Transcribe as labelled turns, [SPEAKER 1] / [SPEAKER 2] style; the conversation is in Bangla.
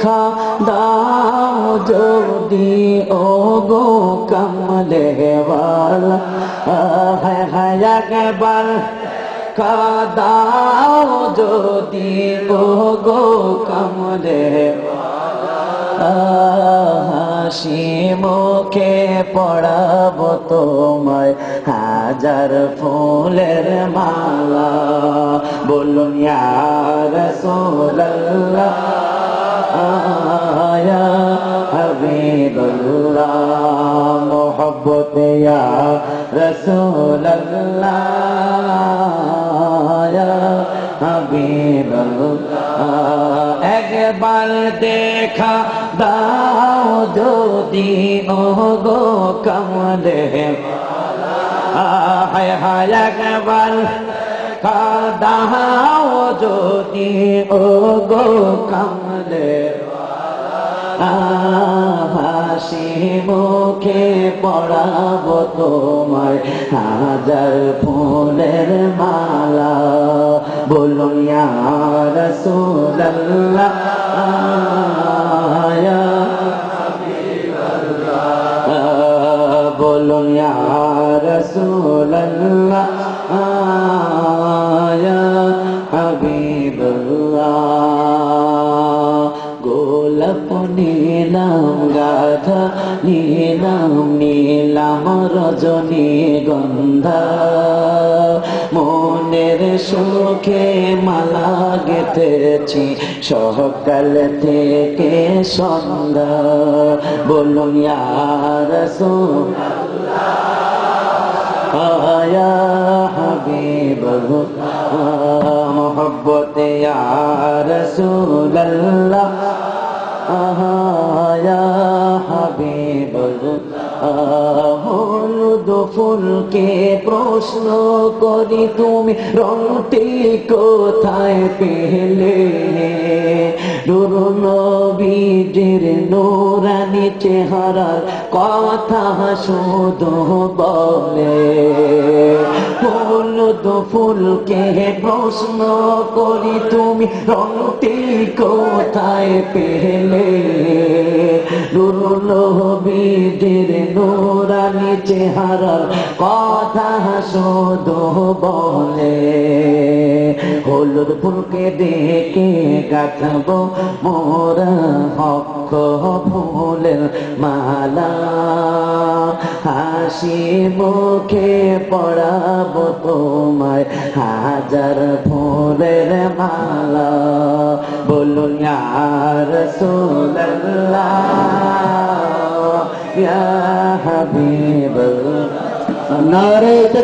[SPEAKER 1] দেখা দাও যদি ও গো কমলে वाला হায় হায় একবার কাদাও যদি ও গো কমলে হাসি মুখে পড়াব তোমায়, হাজার ফুলের মালা। বলুন ইয়ার সোল্লাহ মোহব্বত ইয়া রসুল্লাহ ইয়া হাবিবুল্লাহ একবার দেখা দাও যদি ও গো কমলে হায় হায় একবার কাদাও যদি ও গো কমলে হাসি মুখে পড়াব তোমার হাজার ফুলের মালা বলুন ইয়ার সুল্লাহ বলুন ইয়ার নীলাম নীলাম রজনী গন্ধা। মনের সুখে মালা গেতেছি সকাল থেকে সন্ধ্যা। বলুন, ইয়ার আয়া হাবিব মোহব্বত ইয়ার ফুলকে প্রশ্ন করি তুমি রংটি কোথায় পেলে? নুর নবীজির নোরানি চেহারার কথা শুধু বলে। হলুদ ফুলকে প্রশ্ন করি তুমি রংটি কোথায় পেলে? নুর নবীজির নোরানি চেহারার কথা শুধু বলে। হলুদ ফুলকে দেখে গাথব মোরা হাসি মুখে পড়াব তোমায়। হাজার ফুলের মালা বলুন আর সুল্লাহ ইয়া হাবিব নারে